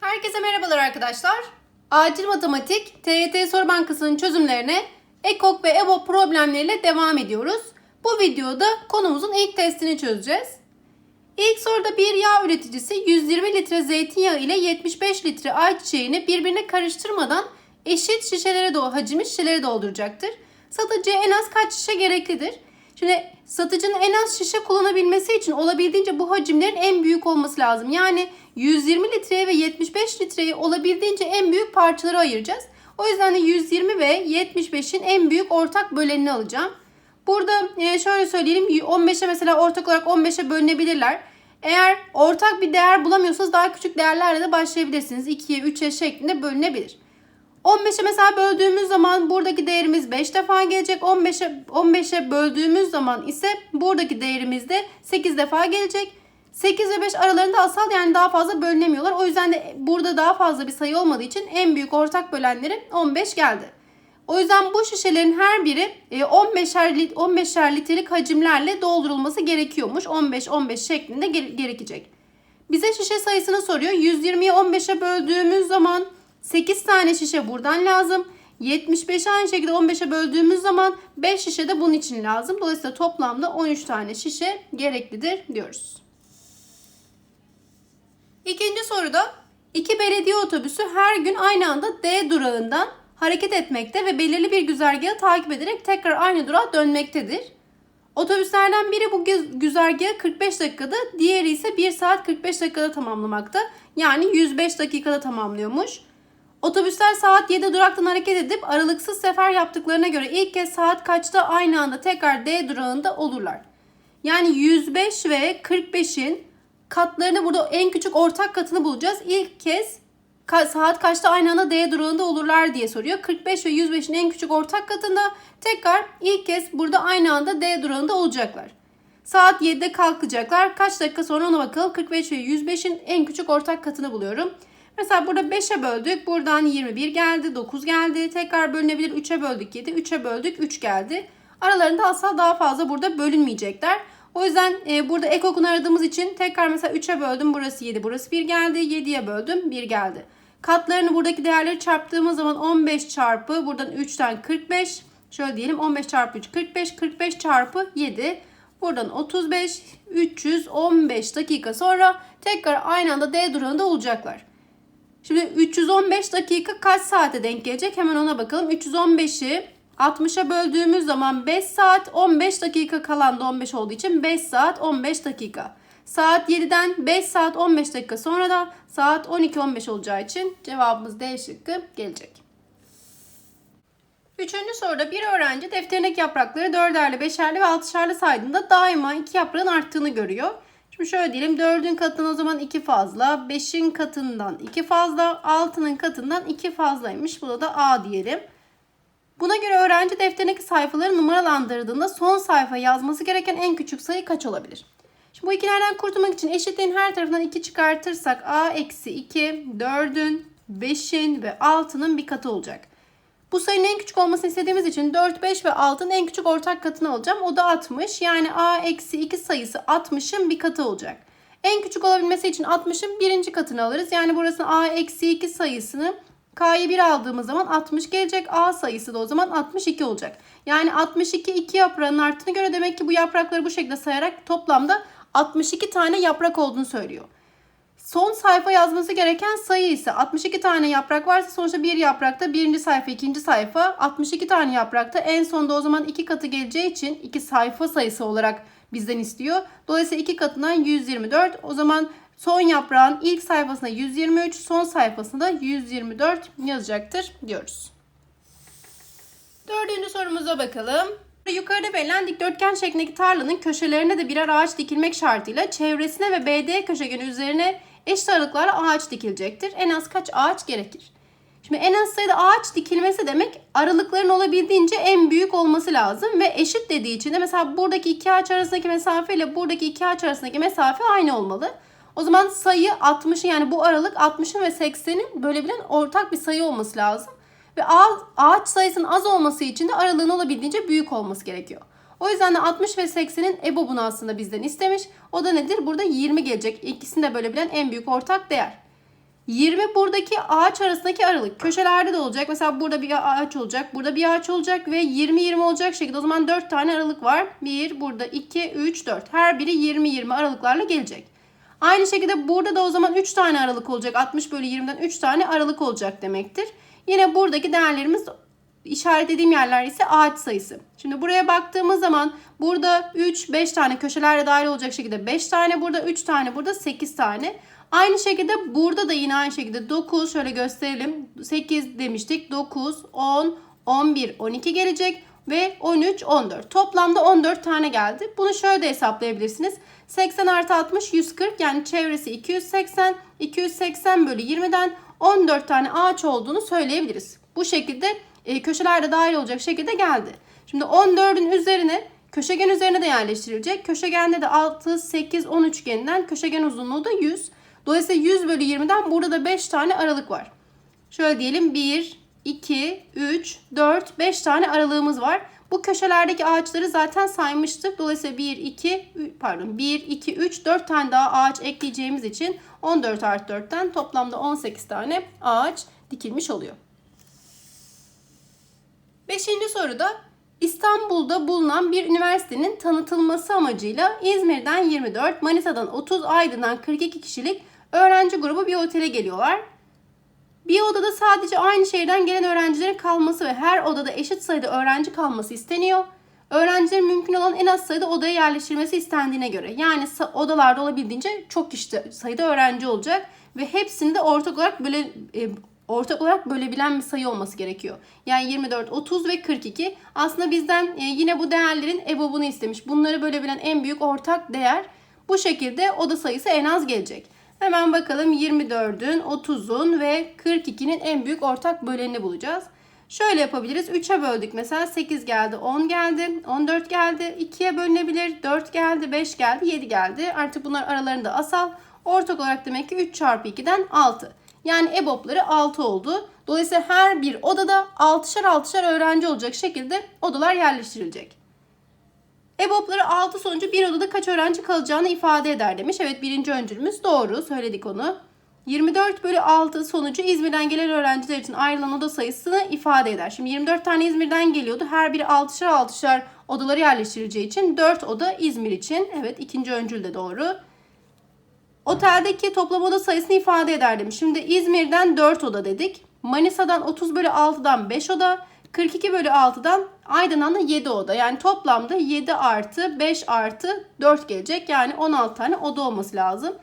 Herkese merhabalar arkadaşlar. Acil Matematik TYT Soru Bankası'nın çözümlerine EKOK ve EBOB problemleriyle devam ediyoruz. Bu videoda konumuzun ilk testini çözeceğiz. İlk soruda bir yağ üreticisi 120 litre zeytinyağı ile 75 litre ayçiçeğini birbirine karıştırmadan eşit şişelere doğru hacimli şişelere dolduracaktır. Satıcıya en az kaç şişe gereklidir? Şimdi satıcının en az şişe kullanabilmesi için olabildiğince bu hacimlerin en büyük olması lazım. Yani 120 litreye ve 75 litreyi olabildiğince en büyük parçalara ayıracağız. O yüzden de 120 ve 75'in en büyük ortak bölenini alacağım. Burada e, şöyle söyleyelim 15'e mesela ortak olarak 15'e bölünebilirler. Eğer ortak bir değer bulamıyorsanız daha küçük değerlerle de başlayabilirsiniz. 2'ye 3'e şeklinde bölünebilir. 15'e mesela böldüğümüz zaman buradaki değerimiz 5 defa gelecek. 15'e 15'e böldüğümüz zaman ise buradaki değerimiz de 8 defa gelecek. 8 ve 5 aralarında asal yani daha fazla bölünemiyorlar. O yüzden de burada daha fazla bir sayı olmadığı için en büyük ortak bölenleri 15 geldi. O yüzden bu şişelerin her biri 15'er lit 15'er litrelik hacimlerle doldurulması gerekiyormuş. 15-15 şeklinde gerekecek. Bize şişe sayısını soruyor. 120'yi 15'e böldüğümüz zaman 8 tane şişe buradan lazım. 75'i aynı şekilde 15'e böldüğümüz zaman 5 şişe de bunun için lazım. Dolayısıyla toplamda 13 tane şişe gereklidir diyoruz. İkinci soruda iki belediye otobüsü her gün aynı anda D durağından hareket etmekte ve belirli bir güzergahı takip ederek tekrar aynı durağa dönmektedir. Otobüslerden biri bu güzergahı 45 dakikada, diğeri ise 1 saat 45 dakikada tamamlamakta. Yani 105 dakikada tamamlıyormuş. Otobüsler saat 7 duraktan hareket edip aralıksız sefer yaptıklarına göre ilk kez saat kaçta aynı anda tekrar D durağında olurlar. Yani 105 ve 45'in katlarını burada en küçük ortak katını bulacağız. İlk kez ka saat kaçta aynı anda D durağında olurlar diye soruyor. 45 ve 105'in en küçük ortak katında tekrar ilk kez burada aynı anda D durağında olacaklar. Saat 7'de kalkacaklar. Kaç dakika sonra ona bakalım. 45 ve 105'in en küçük ortak katını buluyorum. Mesela burada 5'e böldük. Buradan 21 geldi. 9 geldi. Tekrar bölünebilir. 3'e böldük 7. 3'e böldük 3 geldi. Aralarında asla daha fazla burada bölünmeyecekler. O yüzden e, burada ekokunu aradığımız için tekrar mesela 3'e böldüm. Burası 7. Burası 1 geldi. 7'ye böldüm. 1 geldi. Katlarını buradaki değerleri çarptığımız zaman 15 çarpı buradan 3'ten 45. Şöyle diyelim 15 çarpı 3 45. 45 çarpı 7. Buradan 35. 315 dakika sonra tekrar aynı anda D durağında olacaklar. Şimdi 315 dakika kaç saate denk gelecek? Hemen ona bakalım. 315'i 60'a böldüğümüz zaman 5 saat 15 dakika kalan da 15 olduğu için 5 saat 15 dakika. Saat 7'den 5 saat 15 dakika sonra da saat 12-15 olacağı için cevabımız D şıkkı gelecek. Üçüncü soruda bir öğrenci defterindeki yaprakları dörderli, beşerli ve altışarlı saydığında daima iki yaprağın arttığını görüyor. Şimdi şöyle diyelim 4'ün katından o zaman 2 fazla, 5'in katından 2 fazla, 6'nın katından 2 fazlaymış. Buna da A diyelim. Buna göre öğrenci defterindeki sayfaları numaralandırdığında son sayfa yazması gereken en küçük sayı kaç olabilir? Şimdi bu ikilerden kurtulmak için eşitliğin her tarafından 2 çıkartırsak A eksi 2 4'ün 5'in ve 6'nın bir katı olacak. Bu sayının en küçük olmasını istediğimiz için 4, 5 ve 6'nın en küçük ortak katını alacağım. O da 60. Yani A eksi 2 sayısı 60'ın bir katı olacak. En küçük olabilmesi için 60'ın birinci katını alırız. Yani burası A eksi 2 sayısını K'yı 1 aldığımız zaman 60 gelecek. A sayısı da o zaman 62 olacak. Yani 62 2 yaprağın arttığına göre demek ki bu yaprakları bu şekilde sayarak toplamda 62 tane yaprak olduğunu söylüyor. Son sayfa yazması gereken sayı ise 62 tane yaprak varsa sonuçta bir yaprakta birinci sayfa ikinci sayfa 62 tane yaprakta en sonda o zaman iki katı geleceği için iki sayfa sayısı olarak bizden istiyor. Dolayısıyla iki katından 124 o zaman son yaprağın ilk sayfasında 123 son sayfasında 124 yazacaktır diyoruz. Dördüncü sorumuza bakalım. Yukarıda verilen dikdörtgen şeklindeki tarlanın köşelerine de birer ağaç dikilmek şartıyla çevresine ve BD köşegeni üzerine eşit aralıklarla ağaç dikilecektir. En az kaç ağaç gerekir? Şimdi en az sayıda ağaç dikilmesi demek aralıkların olabildiğince en büyük olması lazım ve eşit dediği için de mesela buradaki iki ağaç arasındaki mesafe ile buradaki iki ağaç arasındaki mesafe aynı olmalı. O zaman sayı 60'ın yani bu aralık 60'ın ve 80'in bölebilen ortak bir sayı olması lazım. Ve ağaç sayısının az olması için de aralığın olabildiğince büyük olması gerekiyor. O yüzden de 60 ve 80'in EBOB'unu aslında bizden istemiş. O da nedir? Burada 20 gelecek. İkisini de bölebilen en büyük ortak değer. 20 buradaki ağaç arasındaki aralık. Köşelerde de olacak. Mesela burada bir ağaç olacak. Burada bir ağaç olacak ve 20-20 olacak şekilde. O zaman 4 tane aralık var. 1, burada 2, 3, 4. Her biri 20-20 aralıklarla gelecek. Aynı şekilde burada da o zaman 3 tane aralık olacak. 60 bölü 20'den 3 tane aralık olacak demektir. Yine buradaki değerlerimiz işaretlediğim yerler ise ağaç sayısı. Şimdi buraya baktığımız zaman burada 3, 5 tane köşelerle dahil olacak şekilde 5 tane burada, 3 tane burada, 8 tane. Aynı şekilde burada da yine aynı şekilde 9 şöyle gösterelim. 8 demiştik. 9, 10, 11, 12 gelecek ve 13, 14. Toplamda 14 tane geldi. Bunu şöyle de hesaplayabilirsiniz. 80 artı 60 140 yani çevresi 280. 280 bölü 20'den 14 tane ağaç olduğunu söyleyebiliriz. Bu şekilde e, köşelerde dahil olacak şekilde geldi. Şimdi 14'ün üzerine köşegen üzerine de yerleştirilecek. Köşegende de 6, 8, 10 üçgeninden köşegen uzunluğu da 100. Dolayısıyla 100 bölü 20'den burada da 5 tane aralık var. Şöyle diyelim 1, 2, 3, 4, 5 tane aralığımız var. Bu köşelerdeki ağaçları zaten saymıştık. Dolayısıyla 1, 2, pardon 1, 2, 3, 4 tane daha ağaç ekleyeceğimiz için 14 artı 4'ten toplamda 18 tane ağaç dikilmiş oluyor. Beşinci soruda İstanbul'da bulunan bir üniversitenin tanıtılması amacıyla İzmir'den 24, Manisa'dan 30, Aydın'dan 42 kişilik öğrenci grubu bir otele geliyorlar. Bir odada sadece aynı şehirden gelen öğrencilerin kalması ve her odada eşit sayıda öğrenci kalması isteniyor. Öğrencilerin mümkün olan en az sayıda odaya yerleştirilmesi istendiğine göre. Yani odalarda olabildiğince çok kişi sayıda öğrenci olacak ve hepsini de ortak olarak böyle e, ortak olarak bölebilen bir sayı olması gerekiyor. Yani 24, 30 ve 42. Aslında bizden e, yine bu değerlerin EBOB'unu istemiş. Bunları bölebilen en büyük ortak değer bu şekilde oda sayısı en az gelecek. Hemen bakalım 24'ün, 30'un ve 42'nin en büyük ortak bölenini bulacağız. Şöyle yapabiliriz. 3'e böldük mesela 8 geldi, 10 geldi, 14 geldi, 2'ye bölünebilir, 4 geldi, 5 geldi, 7 geldi. Artık bunlar aralarında asal. Ortak olarak demek ki 3 çarpı 2'den 6. Yani EBOB'ları 6 oldu. Dolayısıyla her bir odada 6'şar 6'şar öğrenci olacak şekilde odalar yerleştirilecek. EBOB'ları 6 sonucu bir odada kaç öğrenci kalacağını ifade eder demiş. Evet birinci öncülümüz doğru söyledik onu. 24 bölü 6 sonucu İzmir'den gelen öğrenciler için ayrılan oda sayısını ifade eder. Şimdi 24 tane İzmir'den geliyordu. Her biri 6'şar 6'şar odaları yerleştirileceği için 4 oda İzmir için. Evet ikinci öncül de doğru. Oteldeki toplam oda sayısını ifade eder demiş. Şimdi İzmir'den 4 oda dedik. Manisa'dan 30 bölü 6'dan 5 oda. 42 bölü 6'dan Aydın'dan da 7 oda. Yani toplamda 7 artı 5 artı 4 gelecek. Yani 16 tane oda olması lazım.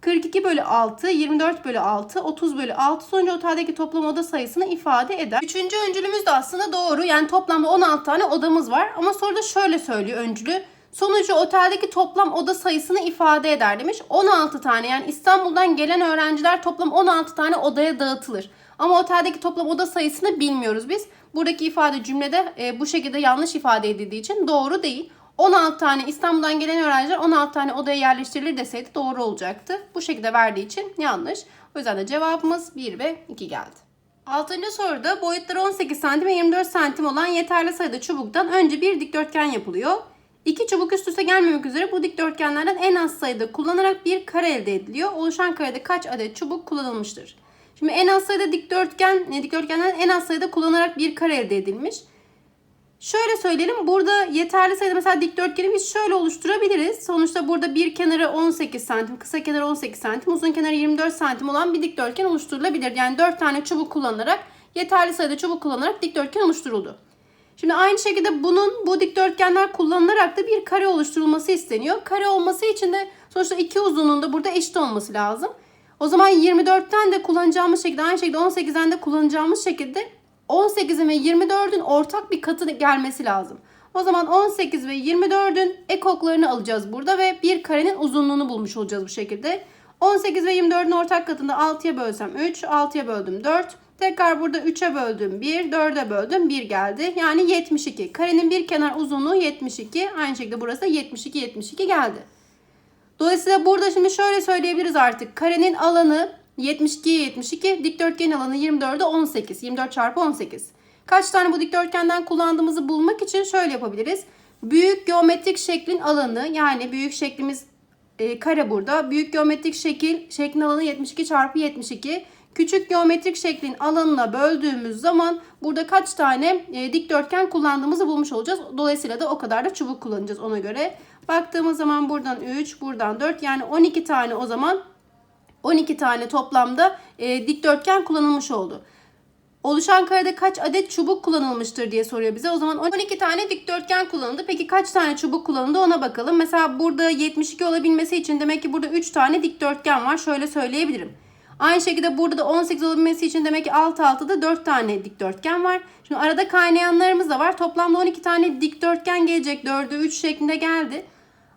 42 bölü 6, 24 bölü 6, 30 bölü 6 sonucu oteldeki toplam oda sayısını ifade eder. Üçüncü öncülümüz de aslında doğru. Yani toplamda 16 tane odamız var. Ama soruda şöyle söylüyor öncülü. Sonucu oteldeki toplam oda sayısını ifade eder demiş. 16 tane yani İstanbul'dan gelen öğrenciler toplam 16 tane odaya dağıtılır. Ama oteldeki toplam oda sayısını bilmiyoruz biz. Buradaki ifade cümlede e, bu şekilde yanlış ifade edildiği için doğru değil. 16 tane İstanbul'dan gelen öğrenciler 16 tane odaya yerleştirilir deseydi doğru olacaktı. Bu şekilde verdiği için yanlış. O yüzden de cevabımız 1 ve 2 geldi. Altıncı soruda boyutları 18 cm ve 24 cm olan yeterli sayıda çubuktan önce bir dikdörtgen yapılıyor. İki çubuk üst üste gelmemek üzere bu dikdörtgenlerden en az sayıda kullanarak bir kare elde ediliyor. Oluşan karede kaç adet çubuk kullanılmıştır? Şimdi en az sayıda dikdörtgen, dikdörtgenlerden en az sayıda kullanarak bir kare elde edilmiş. Şöyle söyleyelim. Burada yeterli sayıda mesela dikdörtgeni biz şöyle oluşturabiliriz. Sonuçta burada bir kenarı 18 santim, kısa kenarı 18 santim, uzun kenarı 24 santim olan bir dikdörtgen oluşturulabilir. Yani 4 tane çubuk kullanarak, yeterli sayıda çubuk kullanarak dikdörtgen oluşturuldu. Şimdi aynı şekilde bunun bu dikdörtgenler kullanılarak da bir kare oluşturulması isteniyor. Kare olması için de sonuçta iki uzunluğunda burada eşit olması lazım. O zaman 24'ten de kullanacağımız şekilde aynı şekilde 18'den de kullanacağımız şekilde 18'in ve 24'ün ortak bir katı gelmesi lazım. O zaman 18 ve 24'ün ekoklarını alacağız burada ve bir karenin uzunluğunu bulmuş olacağız bu şekilde. 18 ve 24'ün ortak katında 6'ya bölsem 3, 6'ya böldüm 4. Tekrar burada 3'e böldüm 1, 4'e böldüm 1 geldi. Yani 72. Karenin bir kenar uzunluğu 72. Aynı şekilde burası da 72, 72 geldi. Dolayısıyla burada şimdi şöyle söyleyebiliriz artık. Karenin alanı 72'ye 72, dikdörtgenin alanı 24'e 18. 24 çarpı 18. Kaç tane bu dikdörtgenden kullandığımızı bulmak için şöyle yapabiliriz. Büyük geometrik şeklin alanı yani büyük şeklimiz e, kare burada. Büyük geometrik şekil şeklin alanı 72 çarpı 72. Küçük geometrik şeklin alanına böldüğümüz zaman burada kaç tane e, dikdörtgen kullandığımızı bulmuş olacağız. Dolayısıyla da o kadar da çubuk kullanacağız ona göre. Baktığımız zaman buradan 3, buradan 4 yani 12 tane o zaman 12 tane toplamda e, dikdörtgen kullanılmış oldu. Oluşan karede kaç adet çubuk kullanılmıştır diye soruyor bize. O zaman 12 tane dikdörtgen kullanıldı. Peki kaç tane çubuk kullanıldı ona bakalım. Mesela burada 72 olabilmesi için demek ki burada 3 tane dikdörtgen var. Şöyle söyleyebilirim. Aynı şekilde burada da 18 olabilmesi için demek ki alt alta da 4 tane dikdörtgen var. Şimdi arada kaynayanlarımız da var. Toplamda 12 tane dikdörtgen gelecek. 4'ü 3 şeklinde geldi.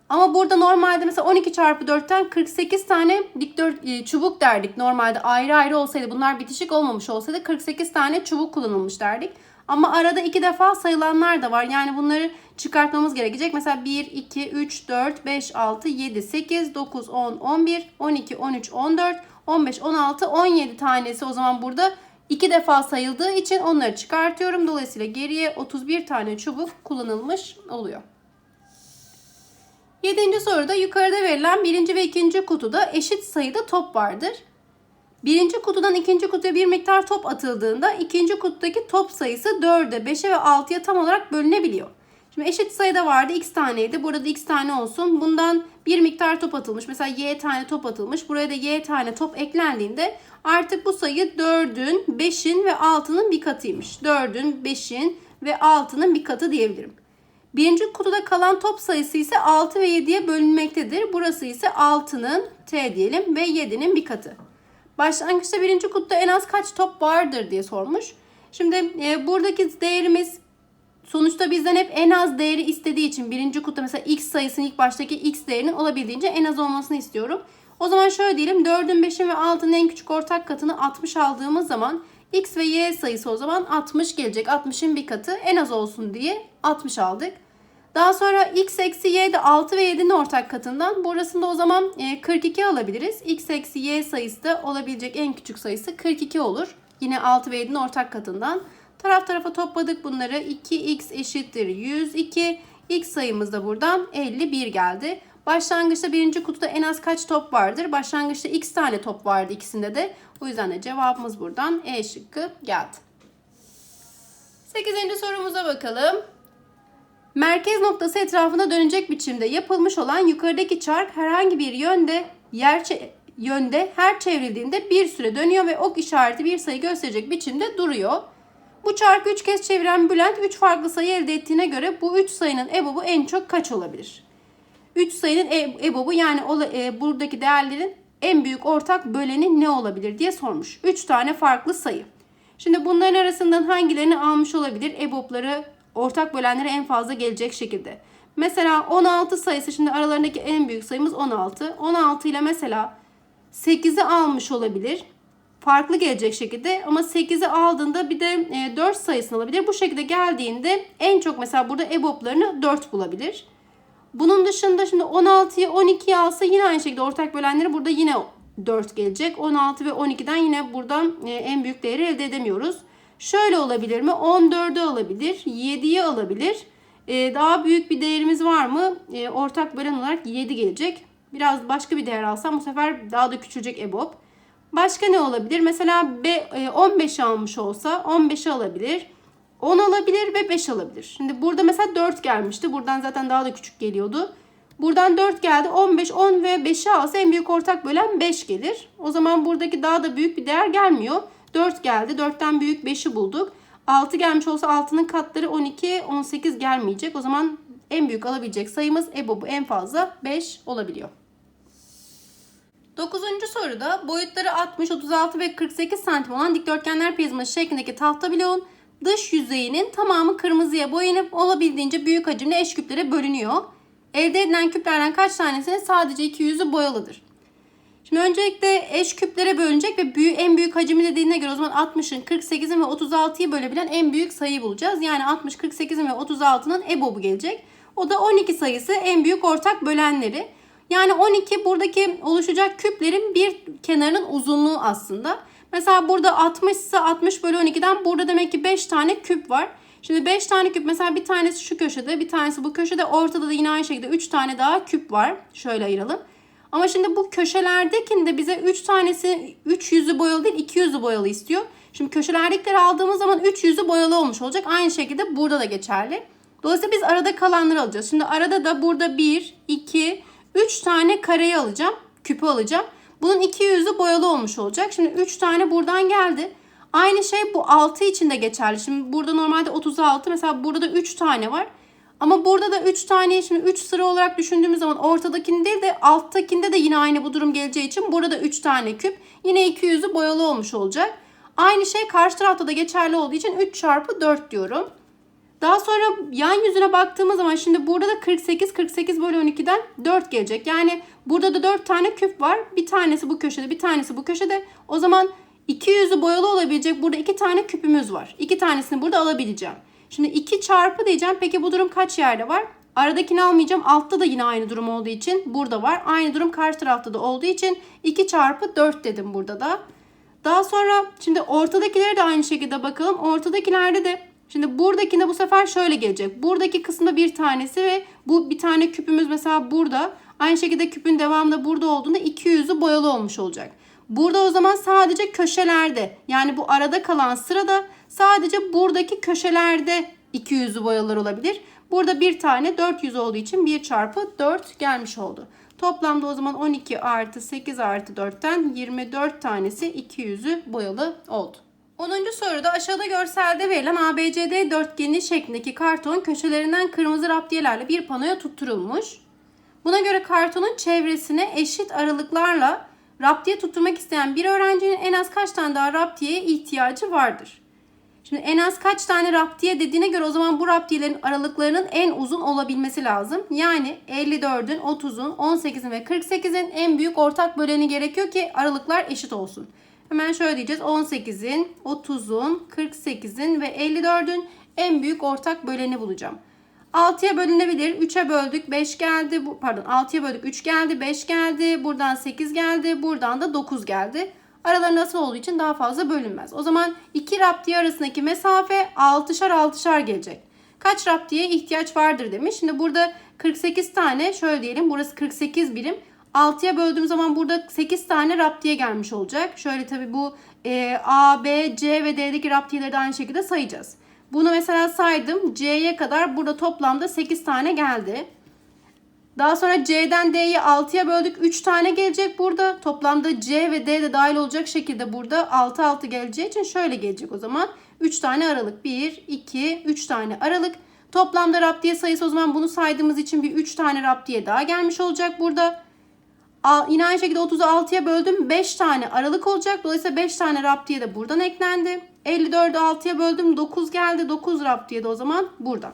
Ama burada normalde mesela 12 çarpı 4'ten 48 tane dikdört e, çubuk derdik. Normalde ayrı ayrı olsaydı bunlar bitişik olmamış olsaydı 48 tane çubuk kullanılmış derdik. Ama arada iki defa sayılanlar da var. Yani bunları çıkartmamız gerekecek. Mesela 1, 2, 3, 4, 5, 6, 7, 8, 9, 10, 11, 12, 13, 14, 15, 16, 17 tanesi o zaman burada iki defa sayıldığı için onları çıkartıyorum. Dolayısıyla geriye 31 tane çubuk kullanılmış oluyor. Yedinci soruda yukarıda verilen birinci ve ikinci kutuda eşit sayıda top vardır. Birinci kutudan ikinci kutuya bir miktar top atıldığında ikinci kutudaki top sayısı 4'e, 5'e ve 6'ya tam olarak bölünebiliyor. Şimdi eşit sayıda vardı x taneydi. Burada da x tane olsun. Bundan bir miktar top atılmış. Mesela y tane top atılmış. Buraya da y tane top eklendiğinde artık bu sayı 4'ün, 5'in ve 6'nın bir katıymış. 4'ün, 5'in ve 6'nın bir katı diyebilirim. Birinci kutuda kalan top sayısı ise 6 ve 7'ye bölünmektedir. Burası ise 6'nın t diyelim ve 7'nin bir katı. Başlangıçta birinci kutuda en az kaç top vardır diye sormuş. Şimdi e, buradaki değerimiz sonuçta bizden hep en az değeri istediği için birinci kutuda mesela x sayısının ilk baştaki x değerinin olabildiğince en az olmasını istiyorum. O zaman şöyle diyelim 4'ün 5'in ve 6'nın en küçük ortak katını 60 aldığımız zaman x ve y sayısı o zaman 60 gelecek. 60'ın bir katı en az olsun diye 60 aldık. Daha sonra x eksi y de 6 ve 7'nin ortak katından. Burasında o zaman 42 e, alabiliriz. x eksi y sayısı da olabilecek en küçük sayısı 42 olur. Yine 6 ve 7'nin ortak katından. Taraf tarafa topladık bunları. 2x eşittir 102. X sayımız da buradan 51 geldi. Başlangıçta birinci kutuda en az kaç top vardır? Başlangıçta x tane top vardı ikisinde de. O yüzden de cevabımız buradan E şıkkı geldi. 8. sorumuza bakalım. Merkez noktası etrafında dönecek biçimde yapılmış olan yukarıdaki çark herhangi bir yönde yer yönde her çevrildiğinde bir süre dönüyor ve ok işareti bir sayı gösterecek biçimde duruyor. Bu çarkı 3 kez çeviren Bülent 3 farklı sayı elde ettiğine göre bu 3 sayının ebobu en çok kaç olabilir? 3 sayının e, ebobu yani e, buradaki değerlerin en büyük ortak böleni ne olabilir diye sormuş. 3 tane farklı sayı. Şimdi bunların arasından hangilerini almış olabilir? EBOB'ları ortak bölenlere en fazla gelecek şekilde. Mesela 16 sayısı şimdi aralarındaki en büyük sayımız 16. 16 ile mesela 8'i almış olabilir. Farklı gelecek şekilde ama 8'i aldığında bir de 4 e, sayısını alabilir. Bu şekilde geldiğinde en çok mesela burada EBOB'larını 4 bulabilir. Bunun dışında şimdi 16'yı 12'ye alsa yine aynı şekilde ortak bölenleri burada yine 4 gelecek. 16 ve 12'den yine buradan e, en büyük değeri elde edemiyoruz. Şöyle olabilir mi? 14'ü alabilir. 7'yi alabilir. Ee, daha büyük bir değerimiz var mı? Ee, ortak bölen olarak 7 gelecek. Biraz başka bir değer alsam bu sefer daha da küçülecek EBOB. Başka ne olabilir? Mesela 15 e, almış olsa 15'i alabilir. 10 alabilir ve 5 alabilir. Şimdi burada mesela 4 gelmişti. Buradan zaten daha da küçük geliyordu. Buradan 4 geldi. 15, 10 ve 5'i alsa en büyük ortak bölen 5 gelir. O zaman buradaki daha da büyük bir değer gelmiyor. 4 geldi. 4'ten büyük 5'i bulduk. 6 gelmiş olsa 6'nın katları 12, 18 gelmeyecek. O zaman en büyük alabilecek sayımız EBOB'u en fazla 5 olabiliyor. 9. soruda boyutları 60, 36 ve 48 santim olan dikdörtgenler prizması şeklindeki tahta bloğun dış yüzeyinin tamamı kırmızıya boyanıp olabildiğince büyük hacimli eş küplere bölünüyor. Elde edilen küplerden kaç tanesinin sadece iki yüzü boyalıdır? Şimdi öncelikle eş küplere bölünecek ve büyük, en büyük hacmi dediğine göre o zaman 60'ın, 48'in ve 36'yı bölebilen en büyük sayıyı bulacağız. Yani 60, 48'in ve 36'nın EBOB'u gelecek. O da 12 sayısı en büyük ortak bölenleri. Yani 12 buradaki oluşacak küplerin bir kenarının uzunluğu aslında. Mesela burada 60 ise 60 bölü 12'den burada demek ki 5 tane küp var. Şimdi 5 tane küp mesela bir tanesi şu köşede bir tanesi bu köşede ortada da yine aynı şekilde 3 tane daha küp var. Şöyle ayıralım. Ama şimdi bu köşelerdekinde bize 3 tanesi 3 yüzü boyalı değil 2 yüzü boyalı istiyor. Şimdi köşelerdekileri aldığımız zaman 3 yüzü boyalı olmuş olacak. Aynı şekilde burada da geçerli. Dolayısıyla biz arada kalanları alacağız. Şimdi arada da burada 1, 2, 3 tane kareyi alacağım. Küpü alacağım. Bunun iki yüzü boyalı olmuş olacak. Şimdi 3 tane buradan geldi. Aynı şey bu 6 için de geçerli. Şimdi burada normalde 36 mesela burada da 3 tane var. Ama burada da 3 tane şimdi 3 sıra olarak düşündüğümüz zaman ortadakinde değil de alttakinde de yine aynı bu durum geleceği için burada 3 tane küp yine 200'ü boyalı olmuş olacak. Aynı şey karşı tarafta da geçerli olduğu için 3 çarpı 4 diyorum. Daha sonra yan yüzüne baktığımız zaman şimdi burada da 48 48 bölü 12'den 4 gelecek. Yani burada da 4 tane küp var. Bir tanesi bu köşede bir tanesi bu köşede. O zaman 200'ü boyalı olabilecek burada 2 tane küpümüz var. 2 tanesini burada alabileceğim. Şimdi 2 çarpı diyeceğim. Peki bu durum kaç yerde var? Aradakini almayacağım. Altta da yine aynı durum olduğu için burada var. Aynı durum karşı tarafta da olduğu için 2 çarpı 4 dedim burada da. Daha sonra şimdi ortadakileri de aynı şekilde bakalım. Ortadakilerde de şimdi buradakinde bu sefer şöyle gelecek. Buradaki kısımda bir tanesi ve bu bir tane küpümüz mesela burada. Aynı şekilde küpün devamında burada olduğunda 200'ü boyalı olmuş olacak. Burada o zaman sadece köşelerde yani bu arada kalan sırada sadece buradaki köşelerde 200'ü boyalar olabilir. Burada bir tane 400 olduğu için 1 çarpı 4 gelmiş oldu. Toplamda o zaman 12 artı 8 artı 4'ten 24 tanesi 200'ü boyalı oldu. 10. soruda aşağıda görselde verilen ABCD dörtgeni şeklindeki karton köşelerinden kırmızı raptiyelerle bir panoya tutturulmuş. Buna göre kartonun çevresine eşit aralıklarla raptiye tutturmak isteyen bir öğrencinin en az kaç tane daha raptiyeye ihtiyacı vardır? Şimdi en az kaç tane raptiye dediğine göre o zaman bu raptiyelerin aralıklarının en uzun olabilmesi lazım. Yani 54'ün, 30'un, 18'in ve 48'in en büyük ortak böleni gerekiyor ki aralıklar eşit olsun. Hemen şöyle diyeceğiz. 18'in, 30'un, 48'in ve 54'ün en büyük ortak böleni bulacağım. 6'ya bölünebilir. 3'e böldük 5 geldi. Pardon 6'ya böldük 3 geldi 5 geldi. Buradan 8 geldi. Buradan da 9 geldi. Araları nasıl olduğu için daha fazla bölünmez. O zaman iki raptiye arasındaki mesafe 6'şar 6'şar gelecek. Kaç raptiye ihtiyaç vardır demiş. Şimdi burada 48 tane şöyle diyelim burası 48 birim. 6'ya böldüğüm zaman burada 8 tane raptiye gelmiş olacak. Şöyle tabi bu e, A, B, C ve D'deki raptiyeleri de aynı şekilde sayacağız. Bunu mesela saydım. C'ye kadar burada toplamda 8 tane geldi. Daha sonra C'den D'yi 6'ya böldük. 3 tane gelecek burada. Toplamda C ve D de dahil olacak şekilde burada 6 6 geleceği için şöyle gelecek o zaman. 3 tane aralık. 1, 2, 3 tane aralık. Toplamda raptiye sayısı o zaman bunu saydığımız için bir 3 tane raptiye daha gelmiş olacak burada. Yine aynı şekilde 30'u 6'ya böldüm. 5 tane aralık olacak. Dolayısıyla 5 tane raptiye de buradan eklendi. 54'ü 6'ya böldüm. 9 geldi. 9 raptiye de o zaman buradan.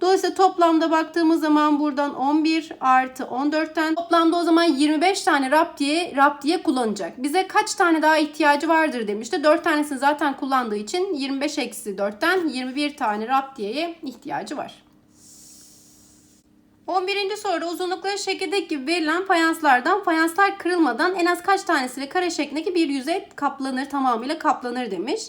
Dolayısıyla toplamda baktığımız zaman buradan 11 artı 14'ten toplamda o zaman 25 tane raptiye, raptiye kullanacak. Bize kaç tane daha ihtiyacı vardır demişti. 4 tanesini zaten kullandığı için 25 eksi 4'ten 21 tane raptiyeye ihtiyacı var. 11. soruda uzunlukları şekildeki gibi verilen fayanslardan fayanslar kırılmadan en az kaç tanesiyle kare şeklindeki bir yüzey kaplanır tamamıyla kaplanır demiş.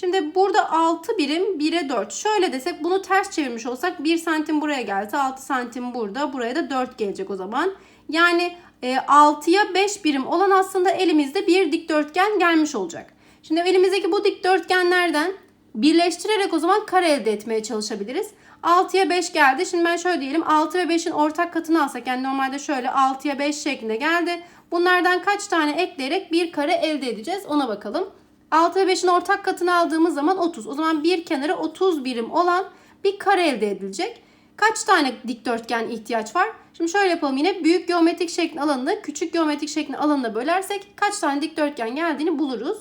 Şimdi burada 6 birim 1'e 4. Şöyle desek bunu ters çevirmiş olsak 1 santim buraya gelse 6 santim burada. Buraya da 4 gelecek o zaman. Yani e, 6'ya 5 birim olan aslında elimizde bir dikdörtgen gelmiş olacak. Şimdi elimizdeki bu dikdörtgenlerden birleştirerek o zaman kare elde etmeye çalışabiliriz. 6'ya 5 geldi. Şimdi ben şöyle diyelim 6 ve 5'in ortak katını alsak yani normalde şöyle 6'ya 5 şeklinde geldi. Bunlardan kaç tane ekleyerek bir kare elde edeceğiz ona bakalım. 6 ve 5'in ortak katını aldığımız zaman 30. O zaman bir kenarı 30 birim olan bir kare elde edilecek. Kaç tane dikdörtgen ihtiyaç var? Şimdi şöyle yapalım yine büyük geometrik şeklin alanını küçük geometrik şeklin alanına bölersek kaç tane dikdörtgen geldiğini buluruz.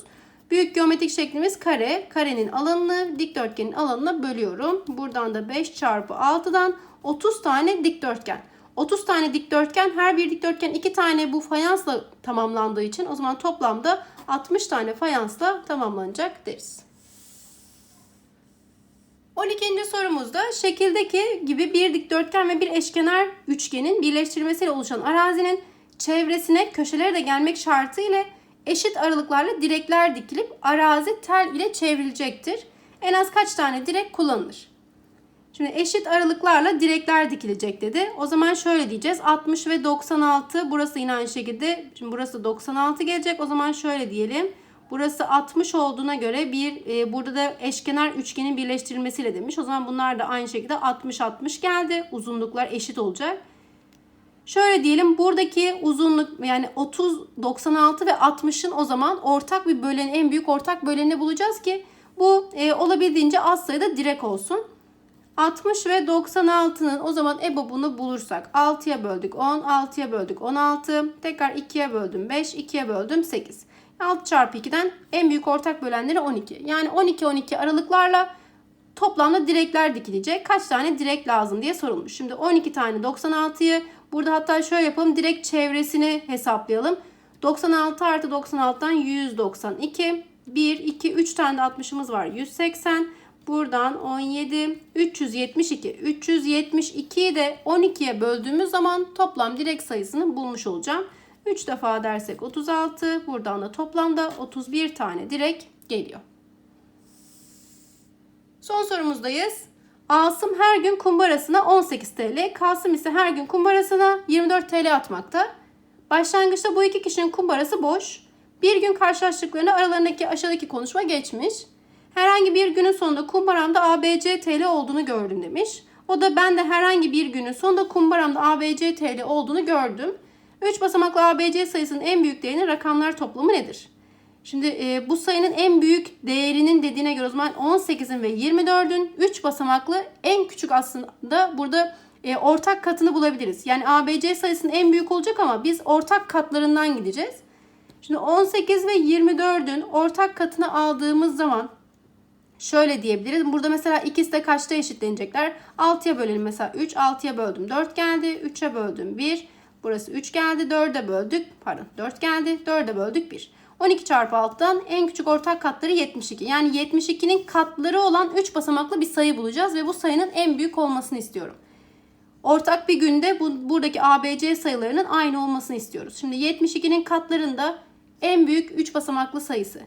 Büyük geometrik şeklimiz kare. Karenin alanını dikdörtgenin alanına bölüyorum. Buradan da 5 çarpı 6'dan 30 tane dikdörtgen. 30 tane dikdörtgen her bir dikdörtgen 2 tane bu fayansla tamamlandığı için o zaman toplamda 60 tane fayansla tamamlanacak deriz. 12. sorumuzda şekildeki gibi bir dikdörtgen ve bir eşkenar üçgenin birleştirilmesiyle oluşan arazinin çevresine köşelere de gelmek şartı ile eşit aralıklarla direkler dikilip arazi tel ile çevrilecektir. en az kaç tane direk kullanılır? Şimdi eşit aralıklarla direkler dikilecek dedi. O zaman şöyle diyeceğiz. 60 ve 96 burası yine aynı şekilde. Şimdi burası 96 gelecek. O zaman şöyle diyelim. Burası 60 olduğuna göre bir e, burada da eşkenar üçgenin birleştirilmesiyle demiş. O zaman bunlar da aynı şekilde 60 60 geldi. Uzunluklar eşit olacak. Şöyle diyelim buradaki uzunluk yani 30, 96 ve 60'ın o zaman ortak bir böleni en büyük ortak böleni bulacağız ki bu e, olabildiğince az sayıda direk olsun. 60 ve 96'nın o zaman EBOB'unu bulursak 6'ya böldük 10, 6'ya böldük 16, tekrar 2'ye böldüm 5, 2'ye böldüm 8. 6 çarpı 2'den en büyük ortak bölenleri 12. Yani 12-12 aralıklarla toplamda direkler dikilecek. Kaç tane direk lazım diye sorulmuş. Şimdi 12 tane 96'yı burada hatta şöyle yapalım. Direkt çevresini hesaplayalım. 96 artı 96'dan 192. 1, 2, 3 tane de 60'ımız var. 180. Buradan 17, 372. 372'yi de 12'ye böldüğümüz zaman toplam direk sayısını bulmuş olacağım. 3 defa dersek 36. Buradan da toplamda 31 tane direk geliyor. Son sorumuzdayız. Asım her gün kumbarasına 18 TL, Kasım ise her gün kumbarasına 24 TL atmakta. Başlangıçta bu iki kişinin kumbarası boş. Bir gün karşılaştıklarında aralarındaki aşağıdaki konuşma geçmiş. Herhangi bir günün sonunda kumbaramda ABC TL olduğunu gördüm demiş. O da ben de herhangi bir günün sonunda kumbaramda ABC TL olduğunu gördüm. 3 basamaklı ABC sayısının en büyük değerinin rakamlar toplamı nedir? Şimdi e, bu sayının en büyük değerinin dediğine göre o zaman 18'in ve 24'ün 3 basamaklı en küçük aslında burada e, ortak katını bulabiliriz. Yani ABC sayısının en büyük olacak ama biz ortak katlarından gideceğiz. Şimdi 18 ve 24'ün ortak katını aldığımız zaman şöyle diyebiliriz. Burada mesela ikisi de kaçta eşitlenecekler? 6'ya bölelim mesela 3. 6'ya böldüm 4 geldi. 3'e böldüm 1. Burası 3 geldi. 4'e böldük. Pardon 4 geldi. 4'e böldük 1. 12 çarpı 6'dan en küçük ortak katları 72. Yani 72'nin katları olan 3 basamaklı bir sayı bulacağız ve bu sayının en büyük olmasını istiyorum. Ortak bir günde bu, buradaki ABC sayılarının aynı olmasını istiyoruz. Şimdi 72'nin katlarında en büyük 3 basamaklı sayısı.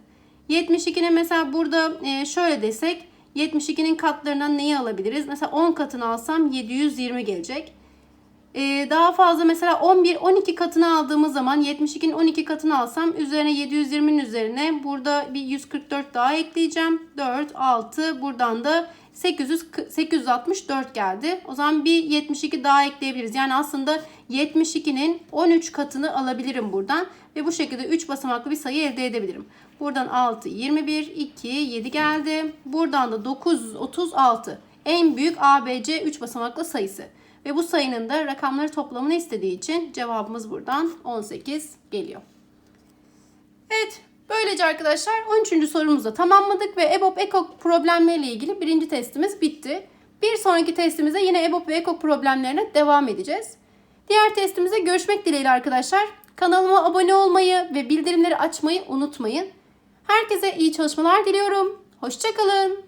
72'nin mesela burada e, şöyle desek 72'nin katlarından neyi alabiliriz? Mesela 10 katını alsam 720 gelecek. Ee, daha fazla mesela 11, 12 katını aldığımız zaman 72'nin 12 katını alsam üzerine 720'nin üzerine burada bir 144 daha ekleyeceğim. 4, 6 buradan da 800, 864 geldi. O zaman bir 72 daha ekleyebiliriz. Yani aslında 72'nin 13 katını alabilirim buradan. Ve bu şekilde 3 basamaklı bir sayı elde edebilirim. Buradan 6, 21, 2, 7 geldi. Buradan da 9, 36. En büyük ABC 3 basamaklı sayısı. Ve bu sayının da rakamları toplamını istediği için cevabımız buradan 18 geliyor. Evet böylece arkadaşlar 13. sorumuzu tamamladık ve EBOB EKOK problemleriyle ilgili birinci testimiz bitti. Bir sonraki testimize yine EBOB ve EKOK problemlerine devam edeceğiz. Diğer testimize görüşmek dileğiyle arkadaşlar. Kanalıma abone olmayı ve bildirimleri açmayı unutmayın. Herkese iyi çalışmalar diliyorum. Hoşçakalın.